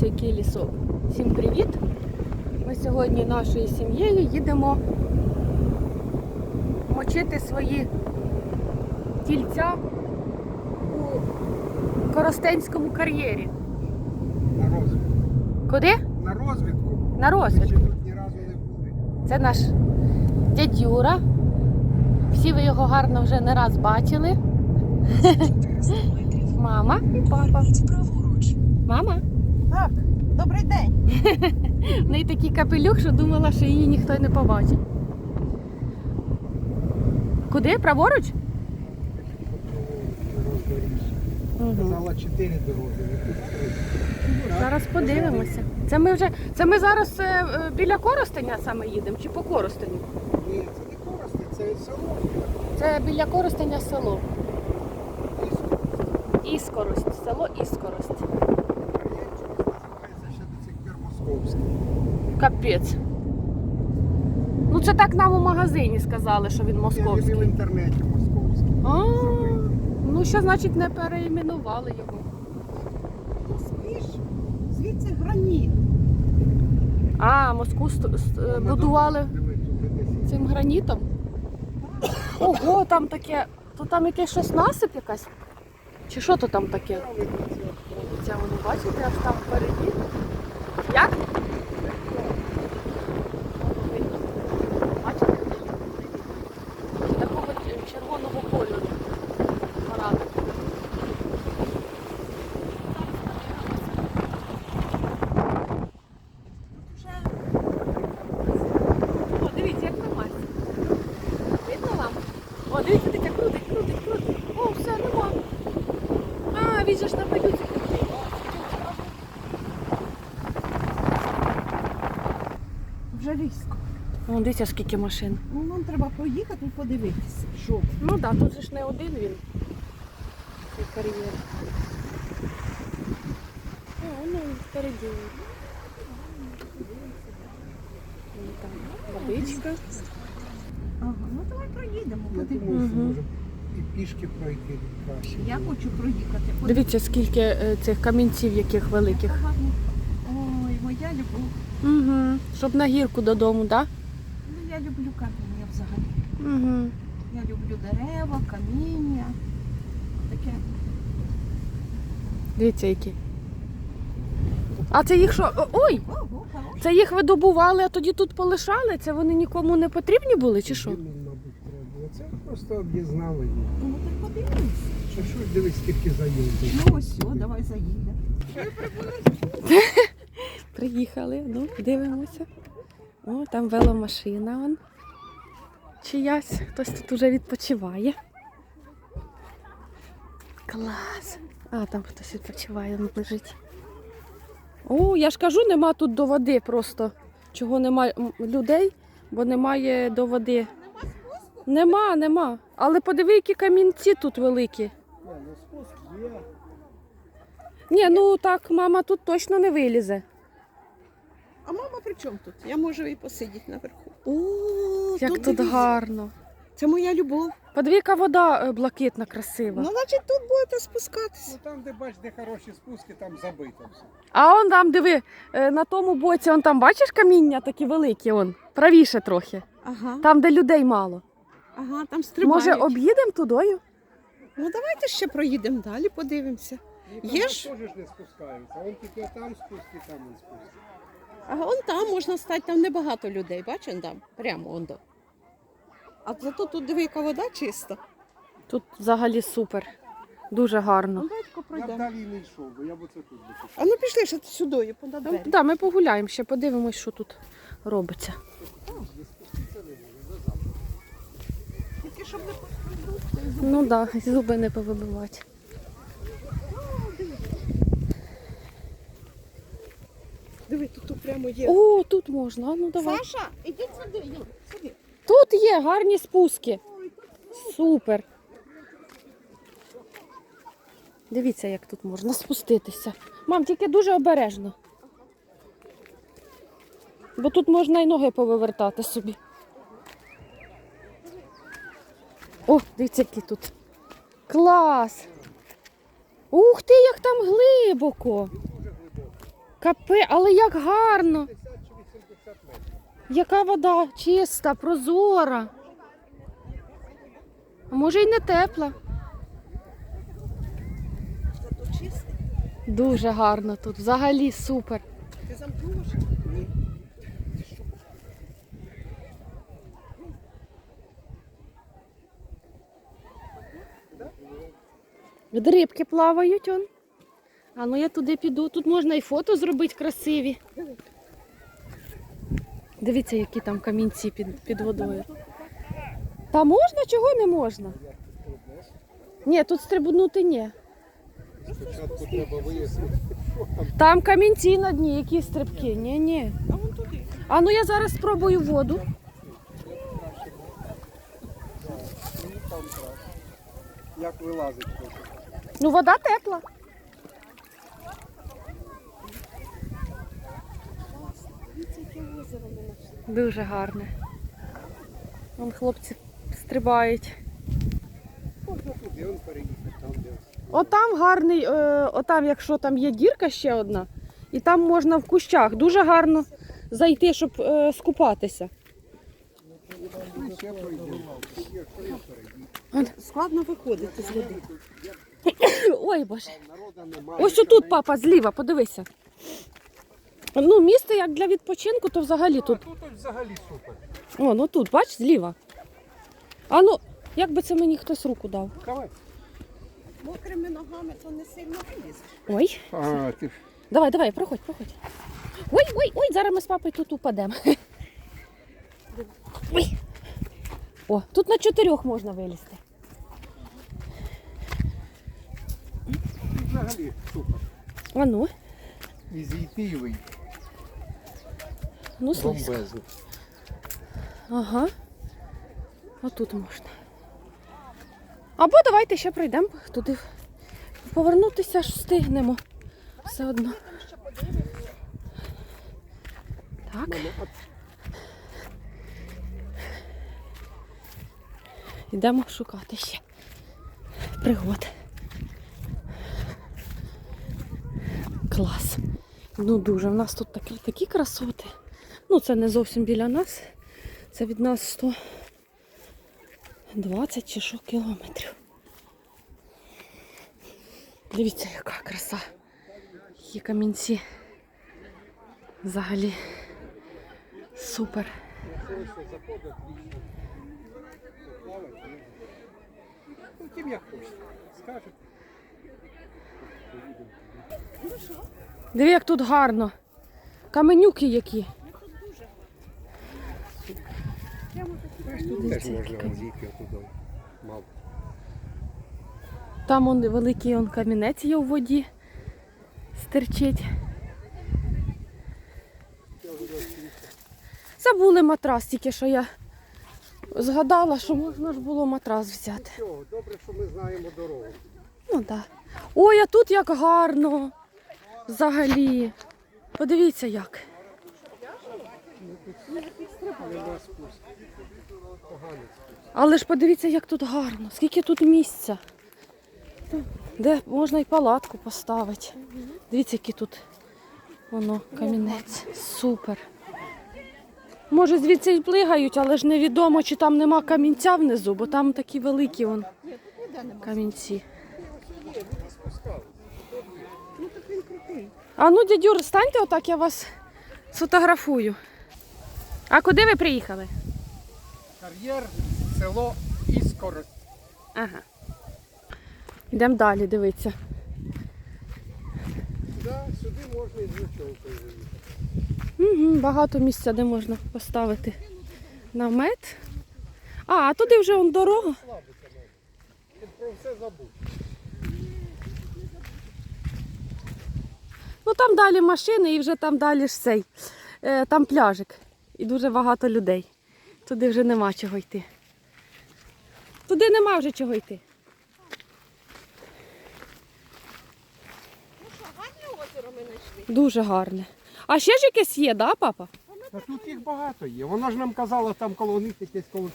Дивіться, який лісок. Всім привіт! Ми сьогодні нашою сім'єю їдемо мочити свої тільця у Коростенському кар'єрі. На розвідку. Куди? На розвідку. На розвідку. тут ні разу не були. Це наш дядь Юра. Всі ви його гарно вже не раз бачили. Мама і папа. Мама. Так, добрий день. В неї такий капелюх, що думала, що її ніхто не побачить. Куди? Праворуч? Казала чотири дороги. Зараз подивимося. Це ми вже. Це ми зараз е, е, біля Коростеня саме їдемо чи по Коростеню? Ні, це не корости, це село. Це біля Коростеня село. Іскорость. Село Іскорость. Називається ще до цих московський. Капець. Ну це так нам у магазині сказали, що він московський. Я в інтернеті московський. А, ну що значить не переіменували його. Ти звідси граніт. А, Москву будували цим гранітом. Ого, там таке. То там якесь щось насип якась? Чи що то там таке? Це воно бачите, аж там впереді. Як? Бачите? Такого ч- червоного кольору. Парада. О, дивіться, як нормально. Видно вам? О, дивіться, таке крутить, крутить, крутить. О, все, нема. А, він же ж на пилюці. Вже різко. О, дивіться, скільки машин. Ну нам треба проїхати і подивитися. Що? Ну так, да, тут же ж не один він. Цей кар'єр. О, ну, впереді. Вон там Водичка. Ага, ну давай проїдемо. Подивимося. може і пішки пройти краще. Я хочу проїхати. Дивіться, скільки е, цих камінців, яких великих. Ой, моя любов. Угу. Щоб на гірку додому, так? Ну я люблю каміння взагалі. Да? Угу. Я люблю дерева, каміння. Таке. Дивіться, які. А це їх що? О, Ой! Ого, хороше. Це їх видобували, а тоді тут полишали? Це вони нікому не потрібні були, чи що? Їм, мабуть, треба було. Це просто об'єзнали їх. Ну так подивимося. Що ж дивись, скільки заїздів. Ну ось, о, давай заїдемо. Приїхали, ну, дивимося. О, там веломашина вон. Чиясь, хтось тут уже відпочиває. Клас. А, там хтось відпочиває, він лежить. О, я ж кажу, нема тут до води просто. Чого немає людей, бо немає до води. Нема, нема. Але подиви, які камінці тут великі. Ну, спуск є. Ні, ну так, мама тут точно не вилізе. А мама при чому тут? Я можу і посидіти наверху. О, Як тут дивіться. гарно. Це моя любов. Подиви, яка вода е, блакитна, красива. Ну, значить, тут будете спускатися. Ну там, де бач, де хороші спуски, там забито все. А он там, диви, е, на тому боці, он там бачиш каміння такі великі, он, правіше трохи. Ага, Там, де людей мало. Ага, там стрибають. Може, об'їдемо тудою? Ну, давайте ще проїдемо далі, подивимося. Ну, Є ж? теж ж не спускаються. Вон тільки там спуски, там не спуски. А вон там можна стати, там небагато людей, бачиш, там, прямо он до. А зато тут диви, яка вода чиста. Тут взагалі супер. Дуже гарно. Ну, батько Я б далі не йшов, бо я б оце тут би пішов. А ну пішли ще сюди, понад Так, двері. да, ми погуляємо ще, подивимось, що тут робиться. Тільки щоб не. Ну так, да, зуби не повибивати. Диви, тут, тут прямо є. О, тут можна. Ну давай. Саша, ідіть сюди, сюди. Тут є гарні спуски. Супер. Дивіться, як тут можна спуститися. Мам, тільки дуже обережно. Бо тут можна і ноги повивертати собі. О, дивіться, який тут. Клас! Ух ти, як там глибоко! Капе, але як гарно! 50 чи 80 метрів. Яка вода чиста, прозора. А може й не тепла. Дуже гарно тут. Взагалі супер. Ти замкнула? Рибки плавають он. А ну я туди піду. Тут можна і фото зробити красиві. Дивіться, які там камінці під, під водою. Та можна, чого не можна? Ні, тут стрибнути ні. Спочатку треба вияснити, там. Камінці на дні, які стрибки. Ні, ні. А. А ну я зараз спробую воду. Як вилазить. Ну, вода тепла. Дуже гарне. Вон хлопці стрибають. Можна туди, он переїхати, там де. Отам гарний, е, отам, якщо там є дірка ще одна, і там можна в кущах дуже гарно зайти, щоб е, скупатися. Складно виходити з води. Ой Боже. Ось отут, папа, зліва, подивися. Ну, місце як для відпочинку, то взагалі тут. Тут взагалі супер. О, ну тут, бач, зліва. А ну, як би це мені хтось руку дав. Давай. Мокрими ногами то не сильно вилізеш. Ой, А, ти давай, давай, проходь, проходь. Ой, ой, ой, зараз ми з папою тут упадемо. Ой. О, тут на чотирьох можна вилізти. Взагалі супер. А ну, І зійти і вийти. ну слизько. Бомбезно. Ага. Отут можна. Або давайте ще пройдемо туди. Повернутися ж встигнемо. Все одно. Так. Йдемо шукати ще пригод. Клас. Ну дуже. У нас тут такі, такі красоти. Ну, це не зовсім біля нас. Це від нас 120 чи що кілометрів. Дивіться, яка краса. Які камінці. Взагалі. Супер. Вічно. Ну, як хочете. Скажете. Диви, як тут гарно. Каменюки які. Тут теж можна зійти отуди. Мало. Там он великий он камінець є у воді. Стерчить. Забули матрас, тільки що я згадала, що можна ж було матрас взяти. Добре, що ми знаємо дорогу. Ну так. Ой, а тут як гарно. Взагалі. Подивіться як. Але ж подивіться, як тут гарно. Скільки тут місця. Де можна і палатку поставити. Дивіться, який тут воно камінець. Супер. Може, звідси й плигають, але ж невідомо, чи там нема камінця внизу, бо там такі великі вон камінці. Ну так він крутий. А ну, дядюр, станьте отак, я вас сфотографую. А куди ви приїхали? Кар'єр, село Іскор. Ага. Йдемо далі, дивитися. Да, сюди можна і з ночовкою. Угу, багато місця, де можна поставити намет. А, а туди вже он дорога. Про все забудь. Ну там далі машини і вже там далі ж цей. Е, там пляжик. І дуже багато людей. Туди вже нема чого йти. Туди нема вже чого йти. Ну що, гарне озеро ми знайшли. Дуже гарне. А ще ж якесь є, да, папа? Та тут їх багато є. Вона ж нам казала там коло них якесь коло.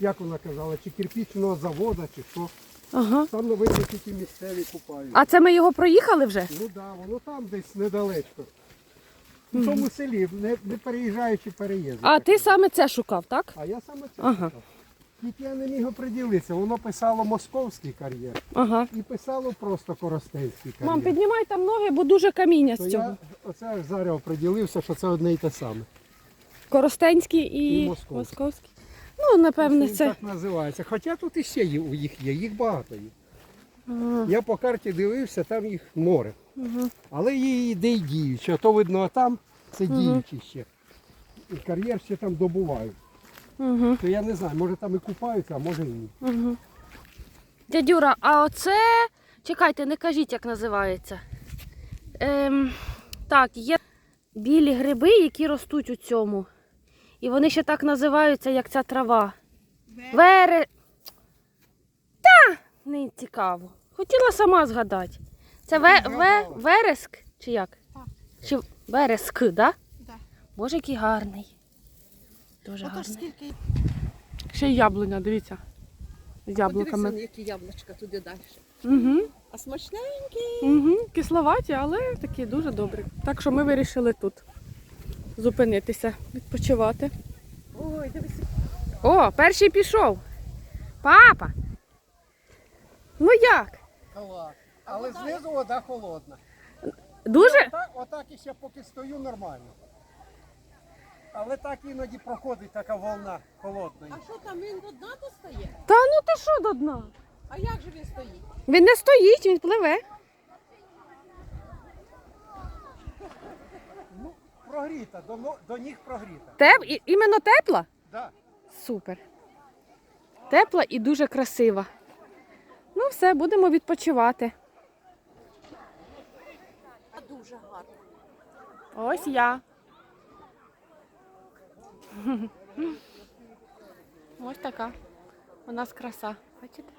Як вона казала, чи кирпічного заводу, чи що. Ага. Там новини тільки місцеві купають. А це ми його проїхали вже? Ну так, да, воно там десь недалечко. У тому селі, не, не переїжджаючи переїзд. А ти саме це шукав, так? А я саме це Ага. шукав. Тільки я не міг оприділитися. Воно писало московський кар'єр Ага. і писало просто коростенський кар'єр. Мам, піднімай там ноги, бо дуже каміння То з цього. я оце зараз оприділився, що це одне і те саме. Коростенський і, І московський. московський. Ну, напевне, Він це. так називається. Хоча тут іще є, у їх є, їх багато є. Ага. Я по карті дивився, там їх море. Ага. Але є де й діючі. А то видно, а там це діючі ще. І кар'єр ще там добувають. Ага. То я не знаю, може там і купаються, а може і ні. Ага. Дядюра, а оце. Чекайте, не кажіть, як називається. Ем, так, є білі гриби, які ростуть у цьому. І вони ще так називаються, як ця трава. Вере. Та, не цікаво. Хотіла сама згадати. Це ве... Ве... вереск чи як? Так. Чи вереск, так? Да? Да. Боже, який гарний. Дуже Отож гарний. скільки Ще й яблуня, дивіться. З яблуками. Подивися, які яблучка туди далі. Угу. А смачненькі. Угу. Кисловаті, але такі дуже добрі. Так що ми вирішили тут зупинитися, відпочивати. Ой, дивися. О, перший пішов. Папа. Ну як? Клас. Але знизу вода холодна. Дуже? Отак, отак і ще поки стою нормально. Але так іноді проходить така волна холодна. А що там він до дна достає? Та ну ти що до дна? А як же він стоїть? Він не стоїть, він пливе. Прогріта, до, но- до ніг прогріта. Теп... і- Іменно тепла? Да. Супер. Тепла і дуже красива. Ну все, будемо відпочивати. А дуже гарно. Ось я. Ось така. У нас краса. Бачите?